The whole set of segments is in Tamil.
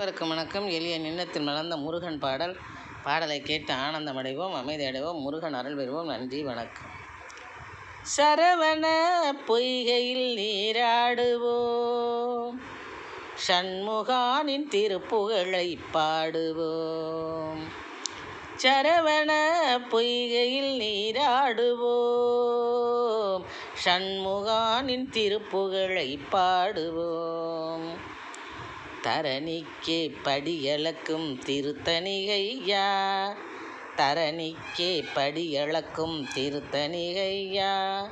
அனைவருக்கும் வணக்கம். எளிய நின்னத்தில் மலர்ந்த முருகன் பாடல். பாடலை கேட்டு ஆனந்தமடைவோம் அமைதி அடைவோம் முருகன் அருள் பெறுவோம். நன்றி வணக்கம். சரவண பொய்கையில் நீராடுவோம். சண்முகானின் திருப்புகழை பாடுவோம். சரவண பொய்கையில் நீராடுவோம். சண்முகானின் திருப்புகழை பாடுவோம். தரணிக்கே படியளக்கும் திருத்தணிகையா? தரணிக்கே படியளக்கும் திருத்தணிகையா?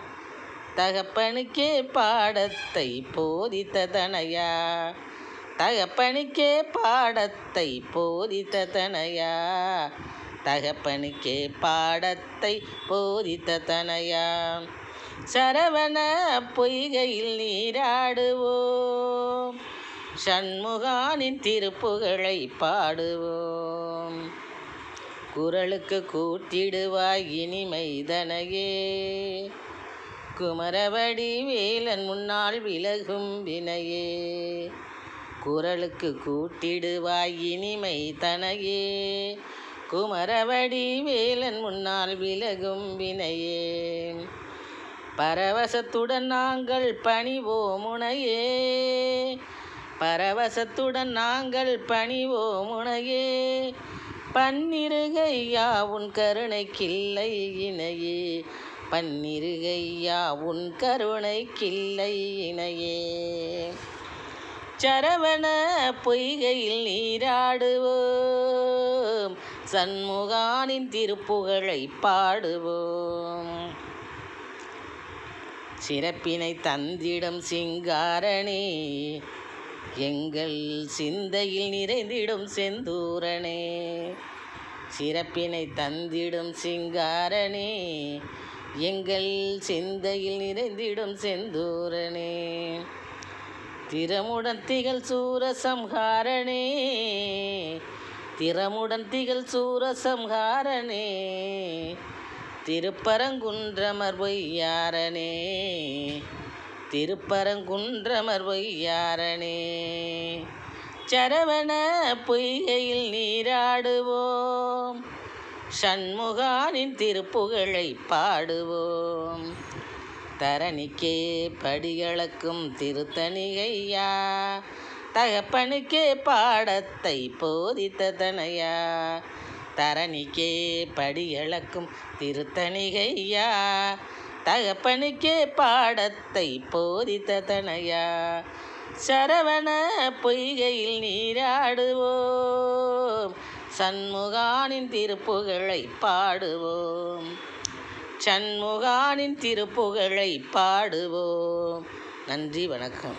தகப்பனுக்கே பாடத்தை போதித்த தனையா தகப்பனுக்கே பாடத்தை போதித்த தனையா தகப்பனுக்கே பாடத்தை போதித்த தனையா சரவண பொய்கையில் நீராடுவோம். சண்முகானின் திருப்புகழை பாடுவோம். குரலுக்கு கூட்டிடுவாய் இனிமைதனையே. குமரவடி வேலன் முன்னால் விலகும் வினையே. குரலுக்கு கூட்டிடுவாய் இனிமை தனையே குமரவடி வேலன் முன்னால் விலகும் வினையே. பரவசத்துடன் நாங்கள் பணிவோ முனையே. பரவசத்துடன் நாங்கள் பணிவோம் உனையே. பன்னிருகையா உன் கருணை இணையே. பன்னிருகையா உன் கருணை இணையே. சரவண பொய்கையில் நீராடுவோம். சண்முகானின் திருப்புகழை பாடுவோம். சிறப்பினை தந்திடம் சிங்காரணே எங்கள் சிந்தையில் நிறைந்திடும் செந்தூரனே சிறப்பினை தந்திடும் சிங்காரனே எங்கள் சிந்தையில் நிறைந்திடும் செந்தூரனே. திறமுடன் திகழ் சூரசம்ஹாரணே திறமுடன் திகழ் சூரசம்ஹாரணே திருப்பரங்குன்றமர் பொய்யாரனே. திருப்பரங்குன்றமர் பொய்யாரனே சரவண பொய்கையில் நீராடுவோம். சண்முகானின் திருப்புகழை பாடுவோம். தரணிக்கே படியளக்கும் திருத்தணிகையா. தகப்பனுக்கே பாடத்தை போதித்த தனையா. தரணிக்கே படியளக்கும் திருத்தணிகையா. தகப்பனுக்கே பாடத்தை போதித்த தனையா? சரவண பொய்கையில் நீராடுவோம். சண்முகானின் திருப்புகழை பாடுவோம். சண்முகானின் திருப்புகழை பாடுவோம். நன்றி வணக்கம்.